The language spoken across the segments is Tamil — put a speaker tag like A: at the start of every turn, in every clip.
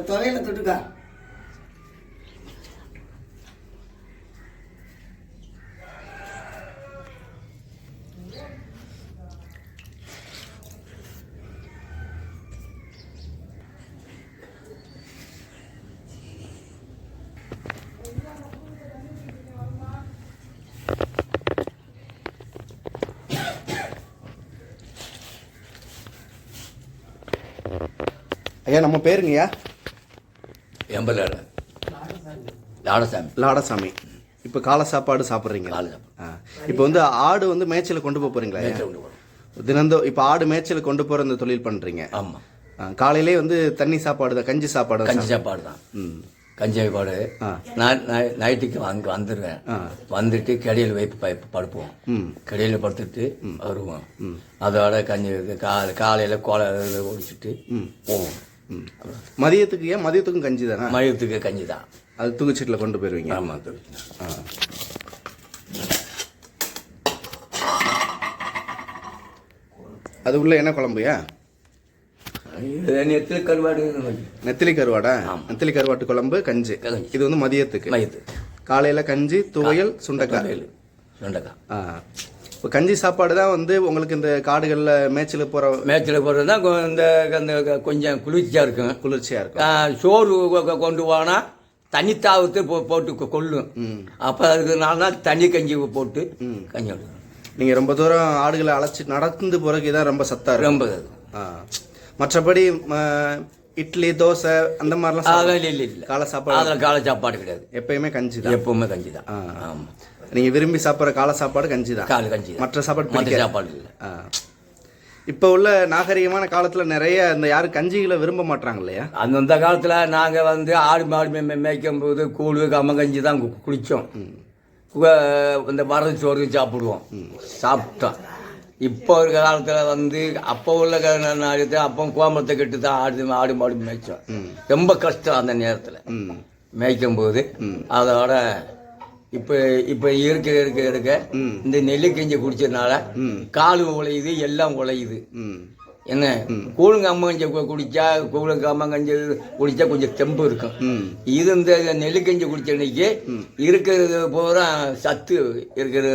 A: துவையில தொட்டுக்கா.
B: ஐயா நம்ம பேருங்கய்யா.
C: எம்பலாட லாடசாமி.
B: லாடசாமி. இப்போ காலை சாப்பாடு சாப்பிட்றீங்க.
C: காலை சாப்பாடு.
B: இப்போ வந்து ஆடு வந்து மேய்ச்சல் கொண்டு போக
C: போறோம்.
B: தினந்தோ இப்போ ஆடு மேய்ச்சல் கொண்டு போகிற இந்த தொழில் பண்ணுறீங்க
C: ஆமாம்
B: காலையிலே வந்து தண்ணி சாப்பாடு தான் கஞ்சி சாப்பாடு
C: கஞ்சி சாப்பாடு தான்.
B: ம்.
C: கஞ்சி சாப்பாடு. நான் நைட்டுக்கு அங்கே வந்துடுவேன். வந்துட்டு கடையில் வைப்பு பைப்பு படுப்போம்.
B: ம்.
C: கடையில் படுத்துட்டு வருவோம். அதோட கஞ்சி கா காலையில் கோலை ஒடிச்சிட்டு போவோம்.
B: ம் மதியத்துக்கு ஏன்? மதியத்துக்கும் கஞ்சி தானே
C: மதியத்துக்கு கஞ்சி தான்
B: அது தூக்குச்சீட்டில் கொண்டு போயிருவீங்க.
C: ஆமாம்
B: ஆ. அது உள்ள என்ன குழம்புயா?
C: நெத்தில் கருவாடு.
B: நெத்திலி கருவாடா? நெத்திலி கருவாட்டு குழம்பு கஞ்சி. இது வந்து மதியத்துக்கு.
C: மயத்து
B: காலையில கஞ்சி துவையல் சுண்டைக்காய்.
C: வெண்டைக்காய்
B: ஆ. இப்போ கஞ்சி சாப்பாடு தான் வந்து உங்களுக்கு இந்த காடுகளில் மேய்ச்சல் போகிற
C: மேய்ச்சல் போடுறது தான் இந்த அந்த கொஞ்சம் குளிர்ச்சியாக இருக்கும்.
B: குளிர்ச்சியாக இருக்கும்.
C: சோறு கொண்டு போனால் தண்ணி தாவத்து போ போட்டு கொ- கொள்ளும் அப்போ அதுக்கு தான் தண்ணி கஞ்சி போட்டு கஞ்சி விடுவேன்
B: நீங்கள் ரொம்ப தூரம் ஆடுகளை அழைச்சி நடந்து போகிறதுக்கு இதான் ரொம்ப சத்தா இருக்கும்.
C: ரொம்ப
B: மற்றபடி இட்லி தோசை அந்த மாதிரிலாம்
C: அதெல்லாம் இல்லை இல்லை.
B: காலை சாப்பாடு
C: அதில் காலை சாப்பாடு கிடையாது.
B: எப்பயுமே கஞ்சி தான்.
C: எப்பவுமே கஞ்சி தான். ஆமாம்
B: நீங்கள் விரும்பி சாப்பிட்ற காலை சாப்பாடு கஞ்சி தான்.
C: காலை கஞ்சி
B: மற்ற சாப்பாடு
C: மற்ற சாப்பாடு இல்லை.
B: ஆ. இப்போ உள்ள நாகரிகமான காலத்தில் நிறைய இந்த யாரும் கஞ்சிகளை விரும்ப மாட்டாங்க இல்லையா?
C: அந்த காலத்தில் நாங்கள் வந்து ஆடு மாடு மேய்க்கும் போது கூழ் கம்மங்கஞ்சி தான் கு- குளிச்சோம் கு- இந்த வரது சோறு சாப்பிடுவோம். சாப்பிட்டோம். இப்போ இருக்க காலத்தில் வந்து அப்போ உள்ள நேரத்தில் அப்போ கோமரத்தை கட்டு தான் ஆடு ஆடு மாடு மேய்ச்சோம். ரொம்ப கஷ்டம் அந்த நேரத்தில். மேய்க்கும் போது அதோட இப்போ இப்போ இருக்க இருக்க இருக்க இந்த நெல்லு கஞ்சி குடிச்சதுனால கால் உழையுது எல்லாம் உழையுது. என்ன கூழுங்க அம்மங்கஞ்சி கு- குடிச்சா கூழுங்க அம்மங்கஞ்சி குடிச்சா கொஞ்சம் தெம்பு இருக்கும். இது இந்த நெல்லுக்கஞ்சி குடிச்ச அன்னைக்கு இருக்கிறது பூரா சத்து இருக்கிறது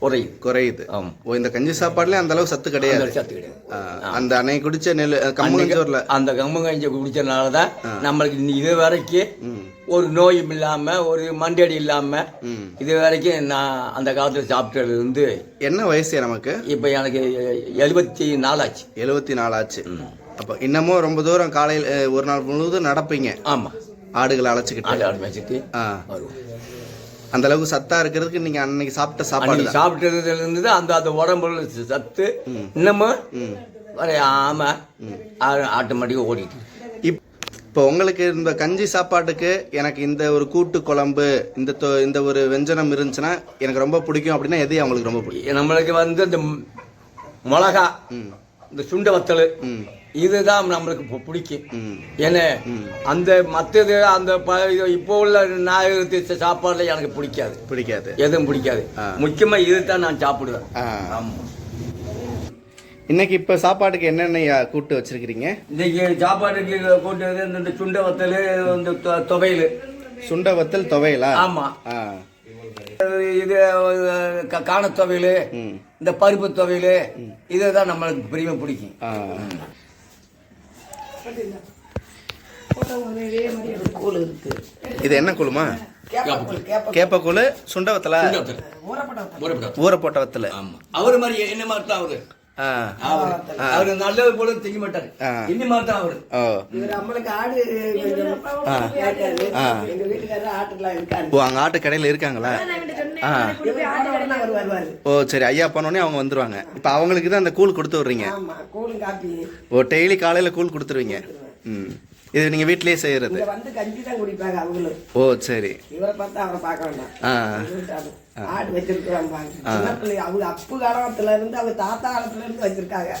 C: குறையுது
B: குறையுது.
C: ஆமா.
B: ஓ இந்த கஞ்சி சாப்பாடுல அந்த அளவு சத்து கிடையாது.
C: சத்து கிடையாது.
B: அந்த அன்னை குடிச்ச நெல் கம்மங்கஞ்சோர்ல
C: அந்த கம்மங்கஞ்சி குடிச்சதுனால தான் நம்மளுக்கு இது வரைக்கும் ஒரு நோயும் இல்லாம ஒரு மண்டடி இல்லாம இது வரைக்கும் நான் அந்த காலத்துல சாப்பிட்டது வந்து
B: என்ன வயசு நமக்கு?
C: இப்போ எனக்கு எழுபத்தி நாலாச்சு
B: எழுபத்தி நாலு ஆச்சு. அப்போ இன்னமும் ரொம்ப தூரம் காலையில் ஒரு நாள் முழுவதும் நடப்பீங்க.
C: ஆமா.
B: ஆடுகளை அழைச்சிக்கிட்டு.
C: ஆடு மேய்ச்சிட்டு
B: ஆ.
C: வருவோம்.
B: அந்த அளவுக்கு சத்தா இருக்கிறதுக்கு நீங்க அன்னைக்கு சாப்பிட்ட சாப்பாடு
C: சாப்பிட்டதுல இருந்து அந்த அந்த உடம்புல சத்து இன்னமும் வரையாம ஆட்டோமேட்டிக்காக ஓடிட்டு
B: இப்போ உங்களுக்கு இந்த கஞ்சி சாப்பாட்டுக்கு எனக்கு இந்த ஒரு கூட்டு குழம்பு இந்த இந்த ஒரு வெஞ்சனம் இருந்துச்சுன்னா எனக்கு ரொம்ப பிடிக்கும் அப்படின்னா எது அவங்களுக்கு ரொம்ப பிடிக்கும்?
C: நம்மளுக்கு வந்து இந்த மிளகா இந்த சுண்ட வத்தல். இதுதான் நம்மளுக்கு பிடிக்கும். ஏன்னா அந்த மற்றது அந்த ப- இது இப்போ உள்ள நாயகத்து சாப்பாடுல எனக்கு பிடிக்காது.
B: பிடிக்காது.
C: எதுவும் பிடிக்காது. முக்கியமா இதுதான் நான் சாப்பிடுவேன்.
B: ஆ.
C: ஆமா.
B: இன்னைக்கு இப்போ சாப்பாட்டுக்கு என்னென்ன கூட்டு வச்சிருக்கிறீங்க?
C: இன்னைக்கு சாப்பாட்டுக்கு போட்டது இந்த- இந்த சுண்ட வத்தல் இந்த துவையல்.
B: சுண்ட வத்தல் துவையலா?
C: ஆமா.
B: ஆ.
C: இது காண துவையல் இந்த பருப்பு துவையல் இதுதான் நம்மளுக்கு பிரியம் பிடிக்கும்.
A: கூழ் இருக்கு.
B: இது என்ன குழுமா?
A: கேப்பக்கூழ் கேப்ப
B: கேப்பக்கூழ் சுண்ட வத்தலா
A: ஊறப்பட்ட
B: ஊற போட்ட வத்தல்.
C: ஆமா. அவரு மாதிரி என்ன மாதிரி தான் அவரு. அவரு அவரு நல்லது போல திங்க மாட்டாரு. இன்னி மாதிரி தான் அவரு
A: நம்மளுக்கு ஆடு எங்க வீட்டுக்காரர் ஆட்டுலாம்
B: ஆட்டு கடையில் இருக்காங்களா? ஆ. ஓ சரி ஐயா போனோடனே அவங்க வந்துருவாங்க. இப்போ அவங்களுக்கு தான் அந்த கூழ் கொடுத்து விட்றீங்க. ஓ டெய்லி காலையில் கூழ் கொடுத்துருவீங்க. ம். இது நீங்கள் வீட்டிலேயே செய்கிறது ஓ சரி.
A: இவரை பார்த்தா அவரை பார்க்க வேண்டாம்.
B: ஆ.
A: ஆடு சின்ன பிள்ளை அவங்க அப்பு காலத்துல இருந்து அவங்க தாத்தா காலத்துல இருந்து வச்சிருக்காங்க.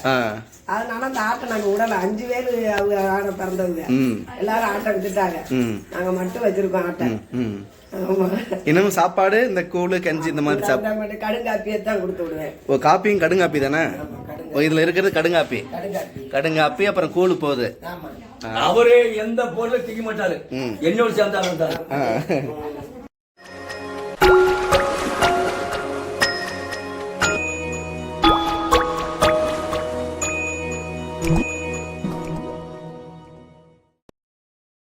A: அதனால அந்த ஆட்டை நாங்க விடல அஞ்சு பேர் அவங்க ஆடை பிறந்தவங்க.
B: ம்.
A: எல்லாரும் ஆட்டை விட்டுட்டாங்க
B: ம்.
A: நாங்க மட்டும் வச்சிருக்கோம் ஆட்டை.
B: ம்
A: ஆமா.
B: இன்னும் சாப்பாடு? இந்த கூழ் கஞ்சி இந்த மாதிரி சாப்
A: நான் மட்டும் கடுங்காப்பியை தான் கொடுத்து விடுவேன்.
B: ஓ காப்பியும் கடுங்காப்பி தானே? இதில் இருக்கிறது கடுங்காப்பி.
A: கடுங்காப்பி.
B: அப்புறம் கூழ் போகுது.
A: ஆமா.
C: அவரு எந்த பொருளை திங்க மாட்டாரு. என்னோட சேர்ந்தாலும்